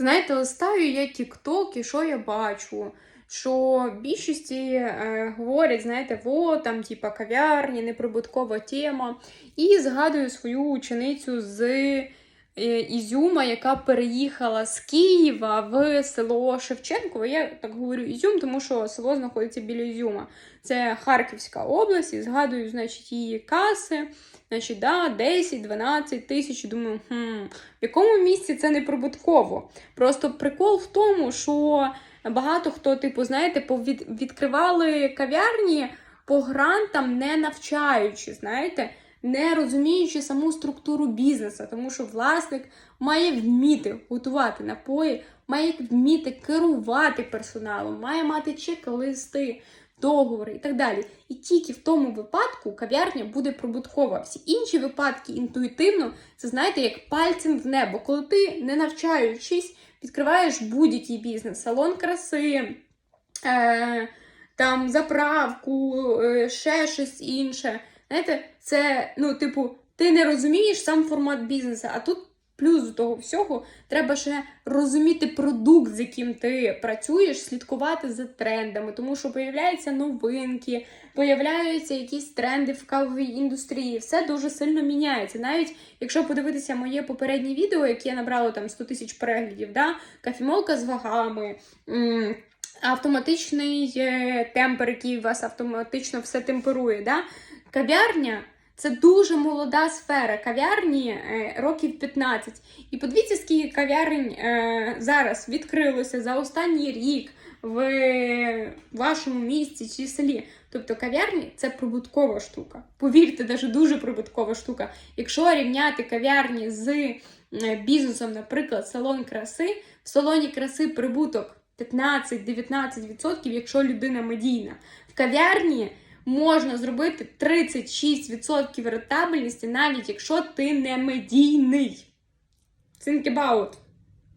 Знаєте, листаю я TikTok і що я бачу? Що більшості е, говорять, знаєте, во там, типа кав'ярні, неприбуткова тема. І згадую свою ученицю з Ізюма, яка переїхала з Києва в село Шевченково. Я так говорю Ізюм, тому що село знаходиться біля Ізюма. Це Харківська область, і згадую, значить, її каси. Значить, да, 10-12 тисяч. Думаю, хм, в якому місці це не прибутково. Просто прикол в тому, що багато хто, типу, знаєте, відкривали кав'ярні по грантам, не навчаючи, знаєте, не розуміючи саму структуру бізнесу, тому що власник має вміти готувати напої, має вміти керувати персоналом, має мати чек-листи, договори і так далі. І тільки в тому випадку кав'ярня буде прибуткова. Всі інші випадки інтуїтивно, це знаєте, як пальцем в небо. Коли ти, не навчаючись, відкриваєш будь-який бізнес, салон краси, е, там заправку, е, ще щось інше. Знаєте, це, ну, типу, ти не розумієш сам формат бізнесу, а тут. Плюс до того всього треба ще розуміти продукт, з яким ти працюєш, слідкувати за трендами, тому що появляються новинки, появляються якісь тренди в кавовій індустрії. Все дуже сильно міняється. Навіть якщо подивитися моє попереднє відео, яке набрало там 100 тисяч переглядів, да? кафімолка з вагами. Автоматичний е, темпер, який вас автоматично все темперує. Да? Кав'ярня це дуже молода сфера. Кав'ярні е, років 15. І подивіться, скільки кав'ярень е, зараз відкрилося за останній рік в вашому місті чи селі. Тобто кав'ярні це прибуткова штука. Повірте, навіть дуже прибуткова штука. Якщо рівняти кав'ярні з е, бізнесом, наприклад, салон краси, в салоні краси прибуток 15-19%, якщо людина медійна. В кав'ярні можна зробити 36% рентабельності, навіть якщо ти не медійний. Think about.